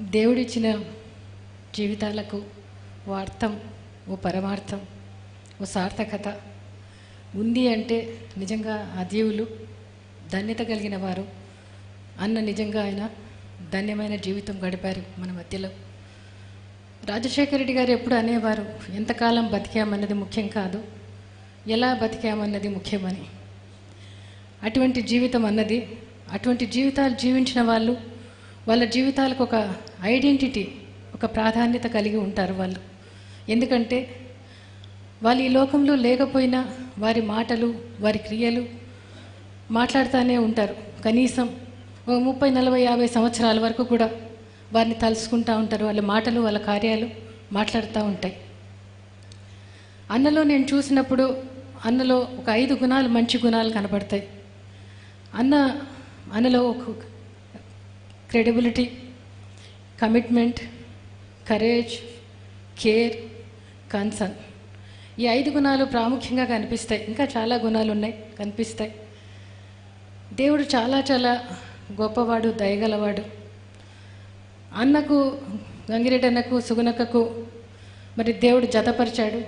దేవుడిచ్చిన జీవితాలకు ఓ అర్థం ఓ పరమార్థం ఓ సార్థకత ఉంది అంటే నిజంగా ఆ దేవులు ధన్యత కలిగిన వారు. అన్న నిజంగా ఆయన ధన్యమైన జీవితం గడిపారు మన మధ్యలో. రాజశేఖర రెడ్డి గారు ఎప్పుడు అనేవారు ఎంతకాలం బతికామన్నది ముఖ్యం కాదు ఎలా బతికామన్నది ముఖ్యమని? అటువంటి జీవితం అన్నది అటువంటి జీవితాలు జీవించిన వాళ్ళు వాళ్ళ జీవితాలకు ఒక ఐడెంటిటీ ఒక ప్రాధాన్యత కలిగి ఉంటారు వాళ్ళు. ఎందుకంటే వాళ్ళు ఈ లోకంలో లేకపోయినా వారి మాటలు వారి క్రియలు మాట్లాడుతూనే ఉంటారు. కనీసం ఓ ముప్పై నలభై యాభై సంవత్సరాల వరకు కూడా వారిని తలుసుకుంటూ ఉంటారు. వాళ్ళ మాటలు వాళ్ళ కార్యాలు మాట్లాడుతూ ఉంటాయి. అన్నలో నేను చూసినప్పుడు అన్నలో ఒక ఐదు గుణాలు మంచి గుణాలు కనపడతాయి. అన్న అన్నలో ఒక credibility commitment courage care concern ఈ ఐదు గుణాలు ప్రాముఖ్యంగా కనిపిస్తాయి. ఇంకా చాలా గుణాలు ఉన్నాయి. కనిపిస్తాయి. దేవుడు చాలా చాలా గొప్పవాడు దయగలవాడు. అన్నకు గంగిరెడ్డి అన్నకు మరి దేవుడు జతపరిచాడు.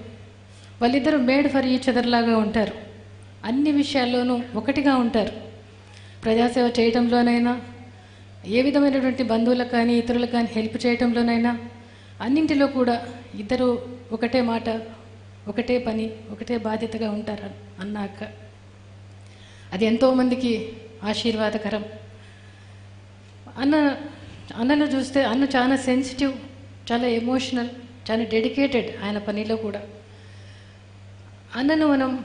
వాళ్ళిద్దరూ మేడ్ ఫర్ ఈచ్ అదర్లాగా ఉంటారు. అన్ని విషయాల్లోనూ ఒకటిగా ఉంటారు. ప్రజాసేవ చేయటంలోనైనా ఏ విధమైనటువంటి బంధువులకు కానీ ఇతరులకు కానీ హెల్ప్ చేయటంలోనైనా అన్నింటిలో కూడా ఇద్దరు ఒకటే మాట ఒకటే పని ఒకటే బాధ్యతగా ఉంటారు అన్నాక. అది ఎంతోమందికి ఆశీర్వాదకరం. అన్న అన్నను చూస్తే అన్న చాలా సెన్సిటివ్ చాలా ఎమోషనల్ చాలా డెడికేటెడ్ ఆయన పనిలో కూడా. అన్నను మనం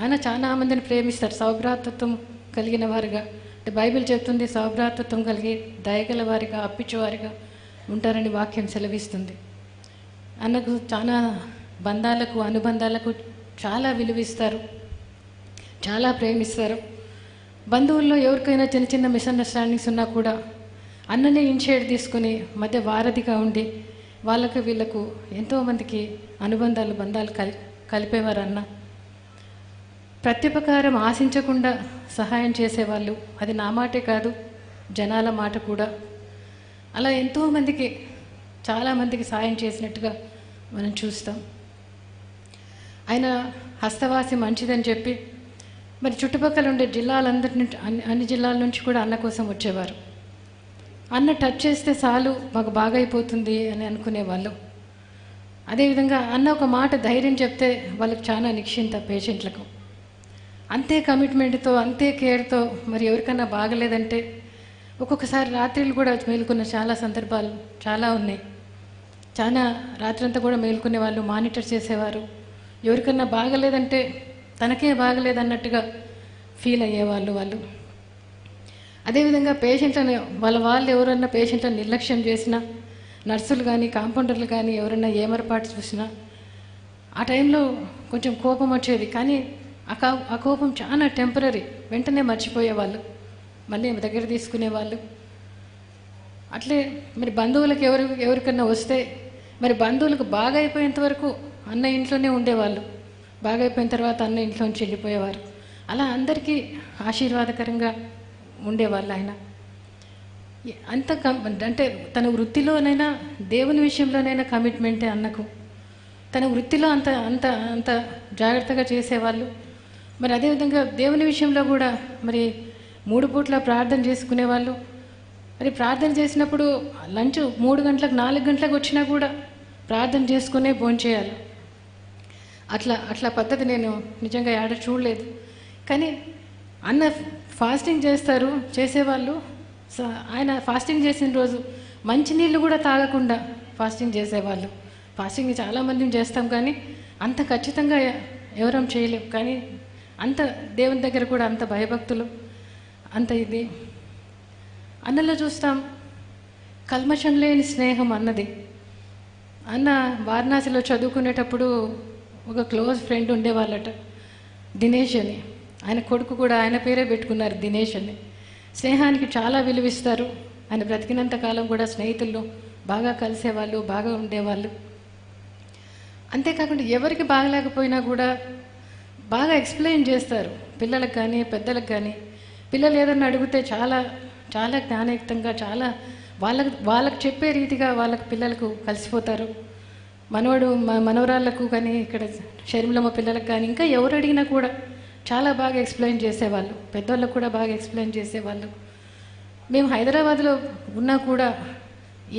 ఆయన చాలా మందిని ప్రేమిస్తారు సౌభ్రాతత్వం కలిగిన వారుగా. బైబిల్ చెప్తుంది సౌభ్రాతత్వం కలిగి దయగల వారిగా అప్పించేవారిగా ఉంటారని వాక్యం సెలవిస్తుంది. అన్నకు చాలా బంధాలకు అనుబంధాలకు చాలా విలువిస్తారు చాలా ప్రేమిస్తారు. బంధువుల్లో ఎవరికైనా చిన్న చిన్న మిస్అండర్స్టాండింగ్స్ ఉన్నా కూడా అన్ననే ఇన్షేడ్ తీసుకుని మధ్య వారధిగా ఉండి వాళ్ళకు వీళ్ళకు ఎంతోమందికి అనుబంధాలు బంధాలు కలి కలిపేవారు అన్న ప్రత్యుపకారం ఆశించకుండా సహాయం చేసేవాళ్ళు. అది నా మాటే కాదు జనాల మాట కూడా. అలా ఎంతోమందికి చాలామందికి సాయం చేసినట్టుగా మనం చూస్తాం. ఆయన హస్తవాసి మంచిదని చెప్పి మరి చుట్టుపక్కల ఉండే జిల్లాలందరి నుంచి అన్ని అన్ని జిల్లాల నుంచి కూడా అన్న కోసం వచ్చేవారు. అన్న టచ్ చేస్తే చాలు మాకు బాగైపోతుంది అని అనుకునేవాళ్ళు. అదేవిధంగా అన్న ఒక మాట ధైర్యం చెప్తే వాళ్ళకి చాలా నిక్షింత పేషెంట్లకు. అంతే కమిట్మెంట్తో అంతే కేర్తో మరి ఎవరికన్నా బాగలేదంటే ఒక్కొక్కసారి రాత్రులు కూడా మేలుకున్న చాలా సందర్భాలు చాలా ఉన్నాయి. చాలా రాత్రంతా కూడా మేలుకునే వాళ్ళు మానిటర్ చేసేవారు. ఎవరికన్నా బాగలేదంటే తనకే బాగలేదన్నట్టుగా ఫీల్ అయ్యేవాళ్ళు వాళ్ళు అదేవిధంగా పేషెంట్లను వాళ్ళ వాళ్ళు ఎవరన్నా పేషెంట్లను నిర్లక్ష్యం చేసినా నర్సులు కానీ కాంపౌండర్లు కానీ ఎవరన్నా ఏమరపాటు చూసినా ఆ టైంలో కొంచెం కోపం వచ్చేది. కానీ ఆ ఆ కోపం చాలా టెంపరీ వెంటనే మర్చిపోయేవాళ్ళు. మళ్ళీ దగ్గర తీసుకునేవాళ్ళు. అట్లే మరి బంధువులకు ఎవరు ఎవరికన్నా వస్తే మరి బంధువులకు బాగా అయిపోయేంత వరకు అన్న ఇంట్లోనే ఉండేవాళ్ళు. బాగా అయిపోయిన తర్వాత అన్న ఇంట్లోంచి వెళ్ళిపోయేవారు. అలా అందరికీ ఆశీర్వాదకరంగా ఉండేవాళ్ళు ఆయన. అంత అంటే తన వృత్తిలోనైనా దేవుని విషయంలోనైనా కమిట్మెంటే అన్నకు. తన వృత్తిలో అంత అంత అంత జాగ్రత్తగా చేసేవాళ్ళు. మరి అదేవిధంగా దేవుని విషయంలో కూడా మరి మూడు పూట్ల ప్రార్థన చేసుకునే వాళ్ళు మరి ప్రార్థన చేసినప్పుడు లంచ్ మూడు గంటలకు నాలుగు గంటలకు వచ్చినా కూడా ప్రార్థన చేసుకునే భోంచేయాలి అట్లా అట్లా పద్ధతి నేను నిజంగా ఆడ చూడలేదు. కానీ అన్న ఫాస్టింగ్ చేస్తారు చేసేవాళ్ళు. సో ఆయన ఫాస్టింగ్ చేసిన రోజు మంచినీళ్ళు కూడా తాగకుండా ఫాస్టింగ్ చేసేవాళ్ళు. ఫాస్టింగ్ చాలామంది చేస్తాం కానీ అంత ఖచ్చితంగా ఎవరం చేయలేం. కానీ అంత దేవుని దగ్గర కూడా అంత భయభక్తులు అంత ఇది. అన్నలో చూస్తాం కల్మషం లేని స్నేహం అన్నది. అన్న వారణాసిలో చదువుకునేటప్పుడు ఒక క్లోజ్ ఫ్రెండ్ ఉండేవాళ్ళట దినేష్ అని. ఆయన కొడుకు కూడా ఆయన పేరే పెట్టుకున్నారు దినేష్ అని. స్నేహానికి చాలా విలువిస్తారు ఆయన బ్రతికినంత కాలం కూడా స్నేహితుల్లో బాగా కలిసేవాళ్ళు బాగా ఉండేవాళ్ళు. అంతేకాకుండా ఎవరికి బాగలేకపోయినా కూడా బాగా ఎక్స్ప్లెయిన్ చేస్తారు. పిల్లలకు కానీ పెద్దలకు కానీ పిల్లలు ఏదన్నా అడిగితే చాలా చాలా జ్ఞానయుక్తంగా చాలా వాళ్ళకు వాళ్ళకు చెప్పే రీతిగా వాళ్ళకు పిల్లలకు కలిసిపోతారు. మనవడు మనవరాళ్ళకు కానీ ఇక్కడ షర్మిలమ్మ పిల్లలకు కానీ ఇంకా ఎవరు అడిగినా కూడా చాలా బాగా ఎక్స్ప్లెయిన్ చేసేవాళ్ళు. పెద్దవాళ్ళకు కూడా బాగా ఎక్స్ప్లెయిన్ చేసేవాళ్ళు. మేము హైదరాబాద్లో ఉన్నా కూడా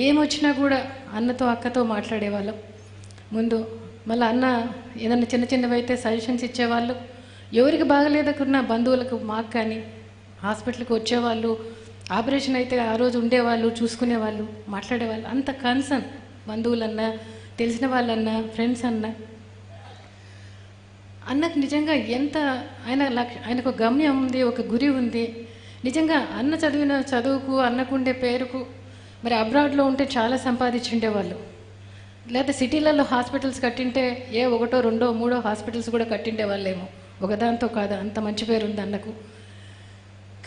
ఏమొచ్చినా కూడా అన్నతో అక్కతో మాట్లాడేవాళ్ళం. ముందు మళ్ళీ అన్న ఏదైనా చిన్న చిన్నవి అయితే సజెషన్స్ ఇచ్చేవాళ్ళు. ఎవరికి బాగలేదకున్న బంధువులకు మాకు కానీ హాస్పిటల్కి వచ్చేవాళ్ళు ఆపరేషన్ అయితే ఆ రోజు ఉండేవాళ్ళు చూసుకునేవాళ్ళు మాట్లాడేవాళ్ళు. అంత కన్సర్న్ బంధువులన్నా తెలిసిన వాళ్ళన్నా ఫ్రెండ్స్ అన్నా. అన్నకు నిజంగా ఎంత ఆయన లక్ష ఆయనకు గమ్యం ఉంది ఒక గురి ఉంది. నిజంగా అన్న చదివిన చదువుకు అన్నకుండే పేరుకు మరి అబ్రాడ్లో ఉంటే చాలా సంపాదించుండేవాళ్ళు. లేదా సిటీలలో హాస్పిటల్స్ కట్టింటే ఏ ఒకటో రెండో మూడో హాస్పిటల్స్ కూడా కట్టిండే వాళ్ళేమో. ఒకదాంతో కాదు అంత మంచి పేరు ఉంది అన్నకు.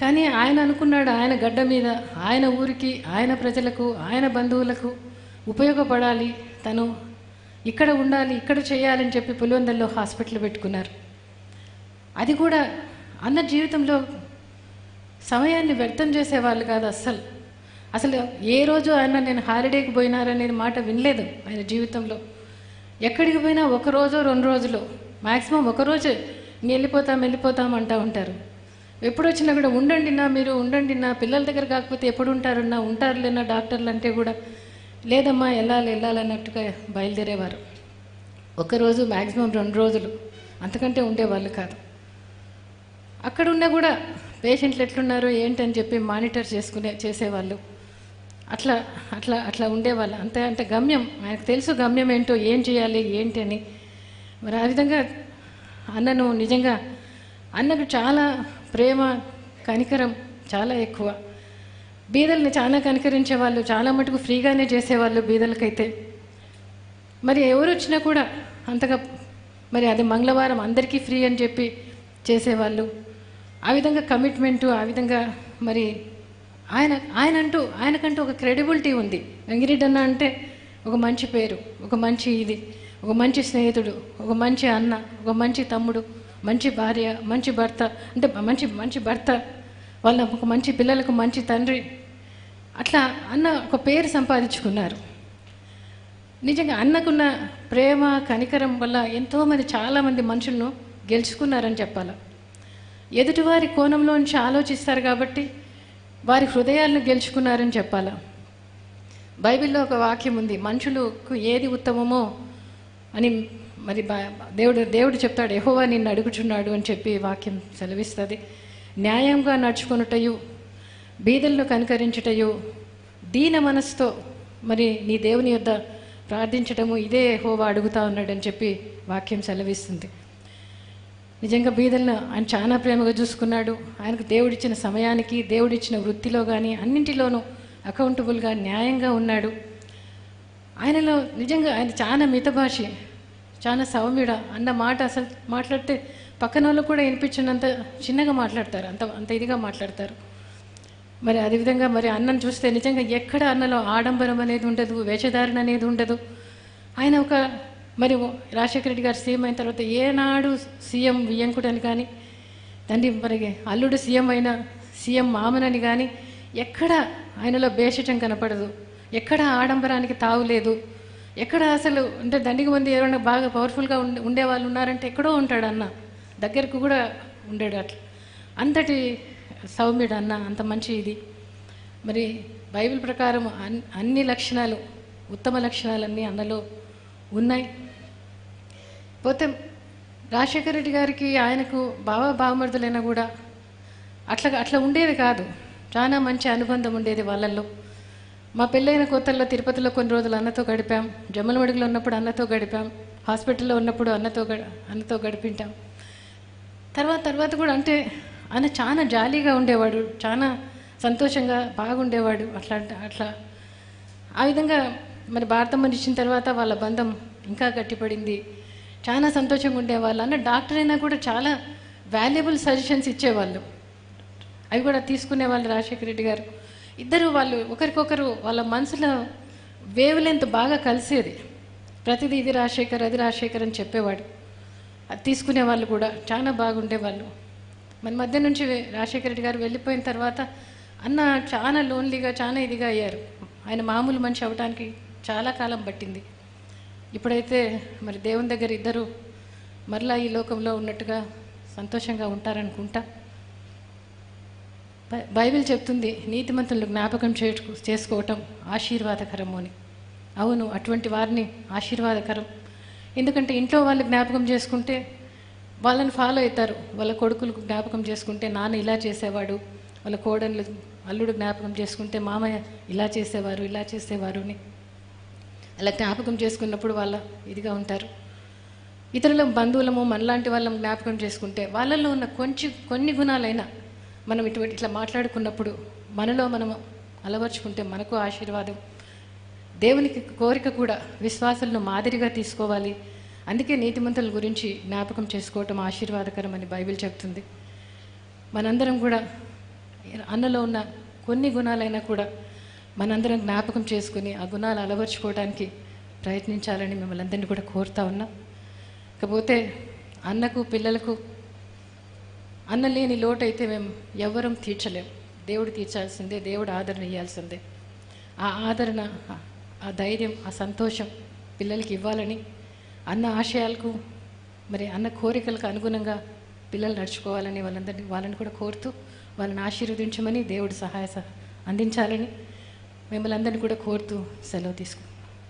కానీ ఆయన అనుకున్నాడు ఆయన గడ్డ మీద ఆయన ఊరికి ఆయన ప్రజలకు ఆయన బంధువులకు ఉపయోగపడాలి. తను ఇక్కడ ఉండాలి ఇక్కడ చేయాలని చెప్పి పులివెందల్లో హాస్పిటల్ పెట్టుకున్నారు. అది కూడా అన్న జీవితంలో సమయాన్ని వ్యర్థం చేసేవాళ్ళు కాదు అస్సలు. అసలు ఏ రోజు ఆయన నేను హాలిడేకి పోయినారనేది మాట వినలేదు ఆయన జీవితంలో. ఎక్కడికి పోయినా ఒక రోజు రెండు రోజులు. మ్యాక్సిమం ఒక రోజు. వెళ్ళిపోతాం వెళ్ళిపోతాం అంటూ ఉంటారు. ఎప్పుడు వచ్చినా కూడా ఉండండి నా మీరు ఉండండి నా పిల్లల దగ్గర కాకపోతే ఎప్పుడు ఉంటారన్నా ఉంటారులేనా డాక్టర్లు అంటే కూడా. లేదమ్మా వెళ్ళాలి వెళ్ళాలన్నట్టుగా బయలుదేరేవారు. ఒకరోజు మ్యాక్సిమం రెండు రోజులు. అంతకంటే ఉండేవాళ్ళు కాదు. అక్కడ ఉన్నా కూడా పేషెంట్లు ఎట్లున్నారో? ఏంటని చెప్పి మానిటర్ చేసుకునే చేసేవాళ్ళు. అట్లా అట్లా అట్లా ఉండేవాళ్ళు. అంతే అంటే గమ్యం. ఆయనకు తెలుసు గమ్యం ఏంటో ఏం చేయాలి ఏంటి అని. మరి ఆ విధంగా అన్నను నిజంగా అన్నకు చాలా ప్రేమ కనికరం చాలా ఎక్కువ. బీదల్ని చాలా కనికరించే వాళ్ళు చాలా మటుకు ఫ్రీగానే చేసేవాళ్ళు బీదలకైతే. మరి ఎవరు వచ్చినా కూడా అంతగా మరి అది మంగళవారం అందరికీ ఫ్రీ అని చెప్పి చేసేవాళ్ళు. ఆ విధంగా కమిట్మెంటు ఆ విధంగా మరి ఆయన ఆయన అంటూ ఆయనకంటూ ఒక క్రెడిబిలిటీ ఉంది. వెంగిరెడ్డి అన్న అంటే ఒక మంచి పేరు ఒక మంచి ఇది ఒక మంచి స్నేహితుడు ఒక మంచి అన్న ఒక మంచి తమ్ముడు మంచి భార్య మంచి భర్త అంటే మంచి మంచి భర్త వాళ్ళ ఒక మంచి పిల్లలకు మంచి తండ్రి. అట్లా అన్న ఒక పేరు సంపాదించుకున్నారు. నిజంగా అన్నకున్న ప్రేమ కనికరం వల్ల ఎంతోమంది చాలామంది మనుషులను గెలుచుకున్నారని చెప్పాలి. ఎదుటివారి కోణంలో నుంచి ఆలోచిస్తారు కాబట్టి వారి హృదయాలను గెలుచుకున్నారని చెప్పాలా? బైబిల్లో ఒక వాక్యం ఉంది మనుషులకు ఏది ఉత్తమమో అని మరి బా- దేవుడు దేవుడు చెప్తాడు ఎహోవా నిన్ను అడుగుచున్నాడు అని చెప్పి వాక్యం సెలవిస్తుంది. న్యాయంగా నడుచుకొనుటయు బీదలను కనుకరించుటయు దీన మనసుతో మరి నీ దేవుని యొద్ద ప్రార్థించటము ఇదే హోవా అడుగుతా ఉన్నాడని చెప్పి వాక్యం సెలవిస్తుంది. నిజంగా బీదలను ఆయన చాలా ప్రేమగా చూసుకున్నాడు. ఆయనకు దేవుడిచ్చిన సమయానికి దేవుడిచ్చిన వృత్తిలో కానీ అన్నింటిలోనూ అకౌంటబుల్గా న్యాయంగా ఉన్నాడు. ఆయనలో నిజంగా ఆయన చాలా మితభాషి చాలా సౌమ్యుడ. అన్న మాట అసలు మాట్లాడితే పక్కన వాళ్ళు కూడా వినిపించినంత చిన్నగా మాట్లాడతారు. అంత అంత ఇదిగా మాట్లాడతారు. మరి అదేవిధంగా మరి అన్నం చూస్తే నిజంగా ఎక్కడ అన్నలో ఆడంబరం అనేది ఉండదు వేషధారణ అనేది ఉండదు. ఆయన ఒక మరి రాజశేఖర రెడ్డి గారు సీఎం అయిన తర్వాత ఏనాడు సీఎం వియ్యంకుడని కానీ తండ్రి మరి అల్లుడు సీఎం అయిన సీఎం మామనని కానీ ఎక్కడ ఆయనలో భేషజం కనపడదు. ఎక్కడ ఆడంబరానికి తావులేదు ఎక్కడ అసలు అంటే దండికి మంది ఎవరైనా బాగా పవర్ఫుల్గా ఉండే ఉండేవాళ్ళు ఉన్నారంటే ఎక్కడో ఉంటాడు అన్న. దగ్గరకు కూడా ఉండేడు అట్లా. అంతటి సౌమ్యుడు అన్న అంత మంచి ఇది. మరి బైబిల్ ప్రకారం అన్ అన్ని లక్షణాలు ఉత్తమ లక్షణాలన్నీ అన్నలో ఉన్నాయి. పోతే రాజశేఖర రెడ్డి గారికి ఆయనకు బావ బావమరుదులైనా కూడా అట్లా అట్లా ఉండేది కాదు. చాలా మంచి అనుబంధం ఉండేది వాళ్ళల్లో. మా పెళ్ళైన కొత్తల్లో తిరుపతిలో కొన్ని రోజులు అన్నతో గడిపాం. జమ్మలమడుగులో ఉన్నప్పుడు అన్నతో గడిపాం. హాస్పిటల్లో ఉన్నప్పుడు అన్నతో గడ అన్నతో గడిపింటాం. తర్వాత తర్వాత కూడా అంటే ఆయన చాలా జాలీగా ఉండేవాడు. చాలా సంతోషంగా బాగుండేవాడు. అట్లా అట్లా. ఆ విధంగా మరి భారతమ్మని ఇచ్చిన తర్వాత వాళ్ళ బంధం ఇంకా గట్టిపడింది. చాలా సంతోషంగా ఉండేవాళ్ళు. అన్న డాక్టర్ అయినా కూడా చాలా వాల్యుబుల్ సజెషన్స్ ఇచ్చేవాళ్ళు. అవి కూడా తీసుకునేవాళ్ళు రాజశేఖర రెడ్డి గారు. ఇద్దరు వాళ్ళు ఒకరికొకరు వాళ్ళ మనసులో వేవ్ లెంత్ బాగా కలిసేది. ప్రతిదీ ఇది రాజశేఖర్ అది రాజశేఖర్ అని చెప్పేవాడు. అది తీసుకునే వాళ్ళు కూడా చాలా బాగుండేవాళ్ళు. మన మధ్య నుంచి రాజశేఖర రెడ్డి గారు వెళ్ళిపోయిన తర్వాత అన్న చాలా లోన్లీగా చాలా ఇదిగా అయ్యారు. ఆయన మామూలు మనిషి అవడానికి చాలా కాలం పట్టింది. ఇప్పుడైతే మరి దేవుని దగ్గర ఇద్దరు మరలా ఈ లోకంలో ఉన్నట్టుగా సంతోషంగా ఉంటారనుకుంటా. బై- బైబిల్ చెప్తుంది నీతిమంతులను జ్ఞాపకం చేసుకు చేసుకోవటం ఆశీర్వాదకరము అని. అవును అటువంటి వారిని ఆశీర్వాదకరం. ఎందుకంటే ఇంట్లో వాళ్ళు జ్ఞాపకం చేసుకుంటే వాళ్ళని ఫాలో అవుతారు. వాళ్ళ కొడుకులకు జ్ఞాపకం చేసుకుంటే నాన్న ఇలా చేసేవాడు. వాళ్ళ కోడళ్ళు అల్లుడు జ్ఞాపకం చేసుకుంటే మామయ్య ఇలా చేసేవారు ఇలా చేసేవారు అని. అలా జ్ఞాపకం చేసుకున్నప్పుడు వాళ్ళ ఇదిగా ఉంటారు. ఇతరుల బంధువులము మనలాంటి వాళ్ళం జ్ఞాపకం చేసుకుంటే వాళ్ళల్లో ఉన్న కొంచెం కొన్ని గుణాలైనా మనం ఇటువంటి ఇట్లా మాట్లాడుకున్నప్పుడు మనలో మనం అలవర్చుకుంటే మనకు ఆశీర్వాదం. దేవునికి కోరిక కూడా విశ్వాసులను మాదిరిగా తీసుకోవాలి. అందుకే నీతిమంతుల గురించి జ్ఞాపకం చేసుకోవటం ఆశీర్వాదకరం అని బైబిల్ చెప్తుంది. మనందరం కూడా అన్నలో ఉన్న కొన్ని గుణాలైనా కూడా మనందరం జ్ఞాపకం చేసుకుని ఆ గుణాలు అలవర్చుకోవడానికి ప్రయత్నించాలని మిమ్మల్ని అందరినీ కూడా కోరుతా ఉన్నా. కాకపోతే అన్నకు పిల్లలకు అన్న లేని లోటు అయితే మేము ఎవ్వరం తీర్చలేం. దేవుడు తీర్చాల్సిందే దేవుడు ఆదరణ ఇవ్వాల్సిందే ఆ ఆదరణ ఆ- ధైర్యం ఆ సంతోషం పిల్లలకి ఇవ్వాలని అన్న ఆశయాలకు మరి అన్న కోరికలకు అనుగుణంగా పిల్లలు నడుచుకోవాలని వాళ్ళందరినీ వాళ్ళని కూడా కోరుతూ వాళ్ళని ఆశీర్వదించమని దేవుడు సహాయ సహ అందించాలని మిమ్మల్ని అందరినీ కూడా కోరుతూ సెలవు తీసుకుంటాం